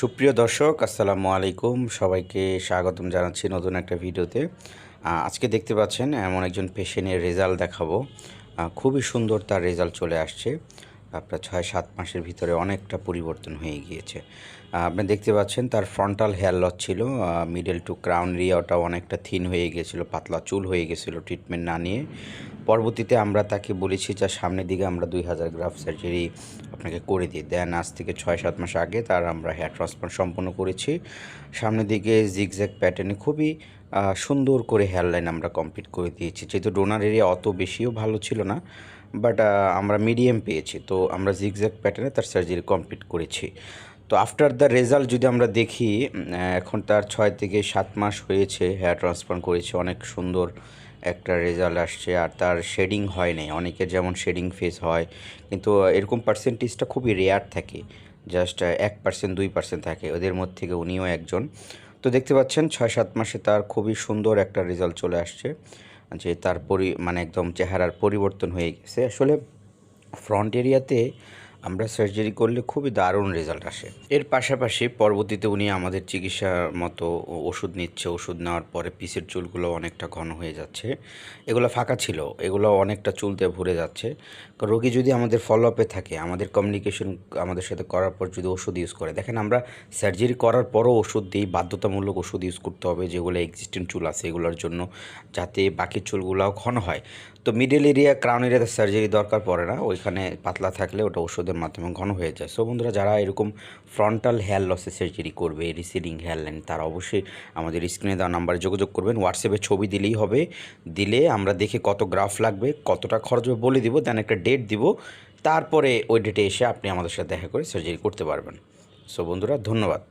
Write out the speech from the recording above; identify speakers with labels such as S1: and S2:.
S1: সুপ্রিয় দর্শক, আসসালামু আলাইকুম। সবাইকে স্বাগতম জানাচ্ছি নতুন একটা ভিডিওতে। আজকে দেখতে পাচ্ছেন এমন একজন পেশেন্টের রেজাল্ট দেখাবো। খুবই সুন্দর তার রেজাল্ট চলে আসছে। আপনার ছয় সাত মাসের ভিতরে অনেকটা পরিবর্তন হয়ে গিয়েছে। আপনি দেখতে পাচ্ছেন তার ফ্রন্টাল হেয়ার লস ছিল মিডল টু ক্রাউন এরিয়াটা অনেকটা থিন হয়ে গেছিল, পাতলা চুল হয়ে গেছিল ট্রিটমেন্ট না নিয়ে। পরবর্তীতে আমরা তাকে বলেছি যে, সামনের দিকে আমরা দুই হাজার গ্রাফ সার্জারি আপনাকে করে দিই দেন আজ থেকে ছয় সাত মাস আগে তার আমরা হেয়ার ট্রান্সপ্লান্ট সম্পন্ন করেছি। সামনের দিকে জিগজ্যাগ প্যাটার্নে খুবই সুন্দর করে হেয়ার লাইন আমরা কমপ্লিট করে দিয়েছি। যেহেতু ডোনার এরিয়া অত বেশিও ভালো ছিল না বাট আমরা মিডিয়াম পেয়েছি। তো আমরা জিগজ্যাগ প্যাটার্নে তার সার্জারি কমপ্লিট করেছি। তো আফটার দ্য রেজাল্ট যদি আমরা দেখি এখন তার ছয় থেকে সাত মাস হয়েছে হেয়ার ট্রান্সপ্লান্ট করেছে, অনেক সুন্দর একটা রেজাল্ট আসছে, আর তার শেডিং হয় নাই। অনেকের যেমন শেডিং ফেস হয়, কিন্তু এরকম পার্সেন্টেজটা খুবই রেয়ার থাকে। জাস্ট এক পার্সেন্ট দুই পার্সেন্ট থাকে। ওদের মধ্যে থেকে উনিও একজন। তো দেখতে পাচ্ছেন ছয় সাত মাসে তার খুবই সুন্দর একটা রেজাল্ট চলে আসছে। যে তার পরি মানে একদম চেহারার পরিবর্তন হয়ে গেছে। আসলে ফ্রন্ট এরিয়াতে আমরা সার্জারি করলে খুবই দারুণ রেজাল্ট আসে। এর পাশাপাশি পরবর্তীতে উনি আমাদের চিকিৎসার মতো ওষুধ নিচ্ছে, ওষুধ নেওয়ার পরে পিসের চুলগুলো অনেকটা ঘন হয়ে যাচ্ছে। এগুলো ফাঁকা ছিল, এগুলো অনেকটা চুলতে ভরে যাচ্ছে। রোগী যদি আমাদের ফলো আপে থাকে, আমাদের কমিউনিকেশন আমাদের সাথে করার পর যদি ওষুধ ইউজ করে, দেখেন আমরা সার্জারি করার পরও ওষুধ দিই, বাধ্যতামূলক ওষুধ ইউজ করতে হবে, যেগুলো এক্সিস্টেন্ট চুল আছে এগুলোর জন্য, যাতে বাকি চুলগুলোও ঘন হয়। তো মিডল এরিয়া ক্রাউন এরিয়াতে সার্জারি দরকার পড়ে না, ওইখানে পাতলা থাকলে ওটা ওষুধের মাধ্যমে ঘন হয়ে যায়। সো বন্ধুরা, যারা এরকম ফ্রন্টাল হেয়ার লসে সার্জারি করবে রিসিডিং হেয়ার লাইন তারা অবশ্যই আমাদের স্ক্রিনে দেওয়া নাম্বারে যোগাযোগ করবেন। হোয়াটসঅ্যাপে ছবি দিলেই হবে। দিলে আমরা দেখে কত গ্রাফ লাগবে, কতটা খরচ হবে বলে দিব দেন একটা ডেট দিব। তারপরে ওই ডেটে এসে আপনি আমাদের সাথে দেখা করে সার্জারি করতে পারবেন। সো বন্ধুরা, ধন্যবাদ।